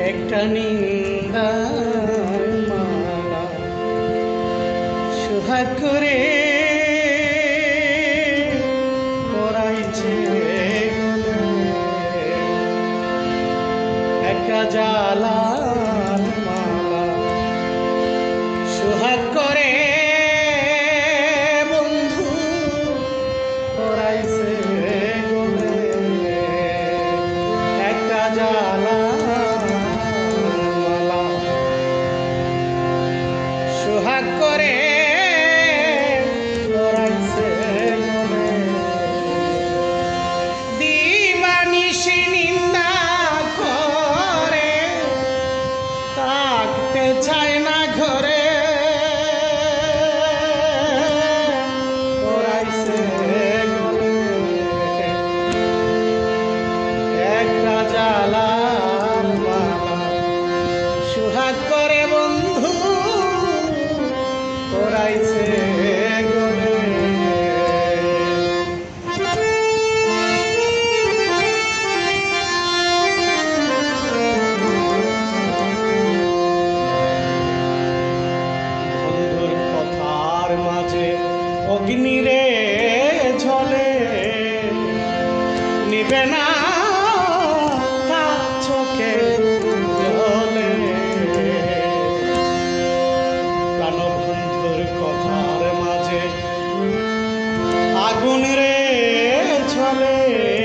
একটা নিন্দা মালা সোহাগ করে ভাগ করে বন্ধু। করাইছে মাঝে অগ্নিরে ঝলে। নিবে না তোর কথার মাঝে আগুন রে ছলে।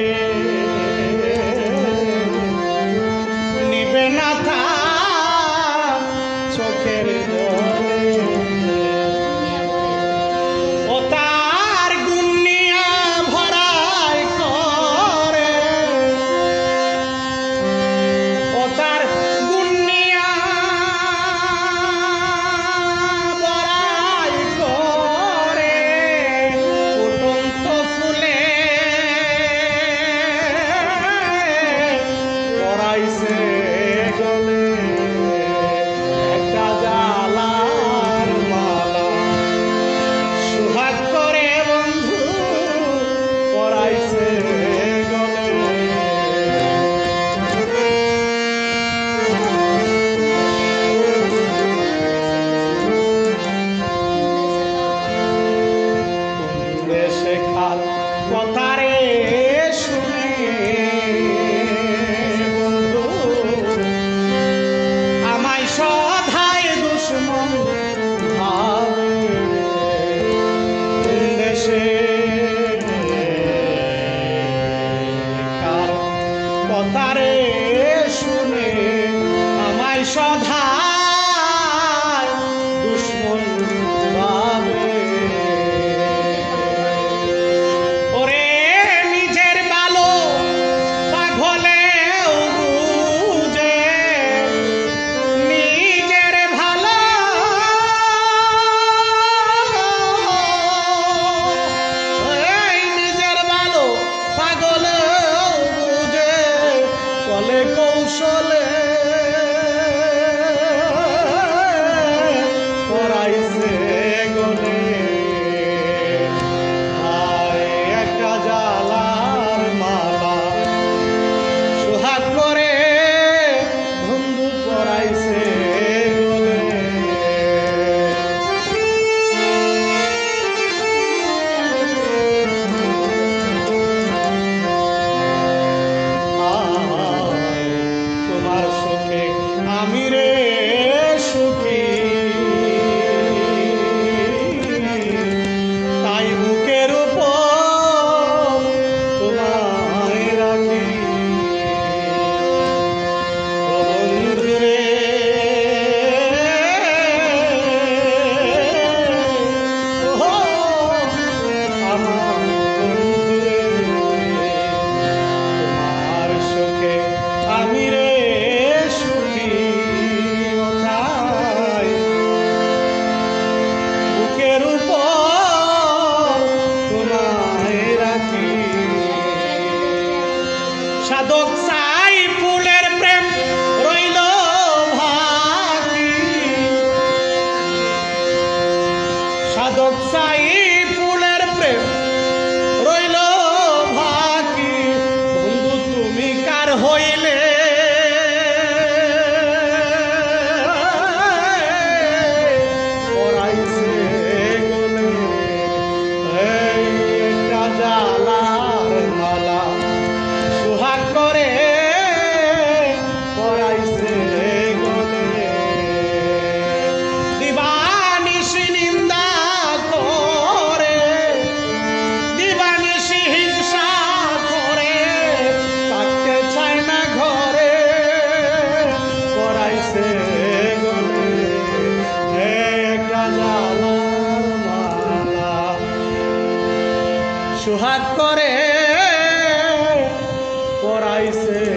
সোহাগ করে পড়াইছে